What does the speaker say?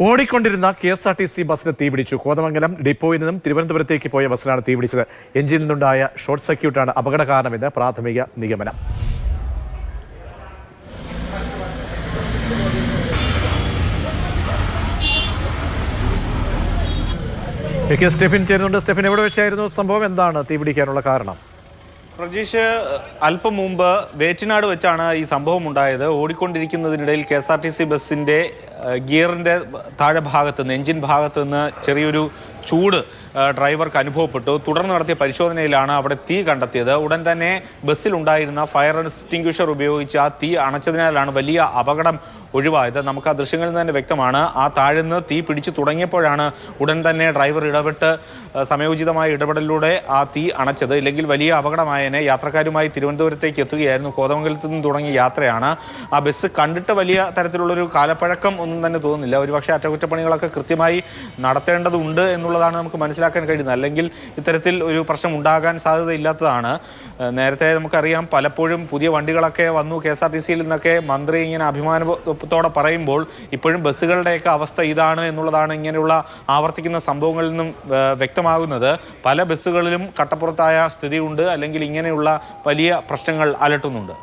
ഓടിക്കൊണ്ടിരുന്ന K S R T C ബസ്സിന് തീപിടിച്ചു കോതമംഗലം ഡിപ്പോയിൽ നിന്നും തിരുവനന്തപുരത്തേക്ക് പോയ ബസ്സിലാണ് തീപിടിച്ചത് എഞ്ചിനിൽ നിന്നുണ്ടായ ഷോർട്ട് സർക്യൂട്ടാണ് അപകട കാരണമെന്ന് പ്രാഥമിക നിഗമനം. സ്റ്റെഫിൻ ചേരുന്നുണ്ട്. സ്റ്റെഫിൻ എവിടെ വെച്ചായിരുന്നു സംഭവം? എന്താണ് തീപിടിക്കാനുള്ള കാരണം? പ്രജീഷ് അല്പം മുമ്പ് വേറ്റിനാട് വെച്ചാണ് ഈ സംഭവം ഉണ്ടായത്. ഓടിക്കൊണ്ടിരിക്കുന്നതിനിടയിൽ K S R T C ബസ്സിന്റെ ഏഹ്, ഗിയറിന്റെ താഴെ ഭാഗത്ത് നിന്ന് എഞ്ചിൻ ഭാഗത്ത് നിന്ന് ചെറിയൊരു ചൂട് ഡ്രൈവർക്ക് അനുഭവപ്പെട്ടു. തുടർന്ന് നടത്തിയ പരിശോധനയിലാണ് അവിടെ തീ കണ്ടെത്തിയത്. ഉടൻ തന്നെ ബസ്സിലുണ്ടായിരുന്ന ഫയർ എക്സ്റ്റിങ്ക്വിഷർ ഉപയോഗിച്ച് ആ തീ അണച്ചതിനാലാണ് വലിയ അപകടം ഒഴിവായത്. നമുക്ക് ആ ദൃശ്യങ്ങളിൽ നിന്ന് തന്നെ വ്യക്തമാണ്. ആ താഴ്ന്ന് തീ പിടിച്ചു തുടങ്ങിയപ്പോഴാണ് ഉടൻ തന്നെ ഡ്രൈവർ ഇടപെട്ട് സമയോചിതമായ ഇടപെടലിലൂടെ ആ തീ അണച്ചത്. ഇല്ലെങ്കിൽ വലിയ അപകടമായതിനെ യാത്രക്കാരുമായി തിരുവനന്തപുരത്തേക്ക് എത്തുകയായിരുന്നു. കോതമംഗലത്ത് നിന്ന് തുടങ്ങിയ യാത്രയാണ്. ആ ബസ് കണ്ടിട്ട് വലിയ തരത്തിലുള്ളൊരു കാലപ്പഴക്കം ഒന്നും തന്നെ തോന്നുന്നില്ല. ഒരുപക്ഷെ അറ്റകുറ്റപ്പണികളൊക്കെ കൃത്യമായി നടത്തേണ്ടതുണ്ട് എന്നുള്ളതാണ് നമുക്ക് മനസ്സിലാക്കാൻ കഴിയുന്നത്. അല്ലെങ്കിൽ ഇത്തരത്തിൽ ഒരു പ്രശ്നം ഉണ്ടാകാൻ സാധ്യതയില്ലാത്തതാണ്. നേരത്തെ നമുക്കറിയാം പലപ്പോഴും പുതിയ വണ്ടികളൊക്കെ വന്നു. കെ എസ് ആർ ടി സിയിൽ നിന്നൊക്കെ മന്ത്രി ഇങ്ങനെ അഭിമാനത്തോടെ പറയുമ്പോൾ ഇപ്പോഴും ബസ്സുകളുടെയൊക്കെ അവസ്ഥ ഇതാണ് എന്നുള്ളതാണ് ഇങ്ങനെയുള്ള ആവർത്തിക്കുന്ന സംഭവങ്ങളിൽ നിന്നും വ്യക്തമാകുന്നത്. പല ബസ്സുകളിലും കട്ടപ്പുറത്തായ സ്ഥിതിയുണ്ട് അല്ലെങ്കിൽ ഇങ്ങനെയുള്ള വലിയ പ്രശ്നങ്ങൾ അലട്ടുന്നുണ്ട്.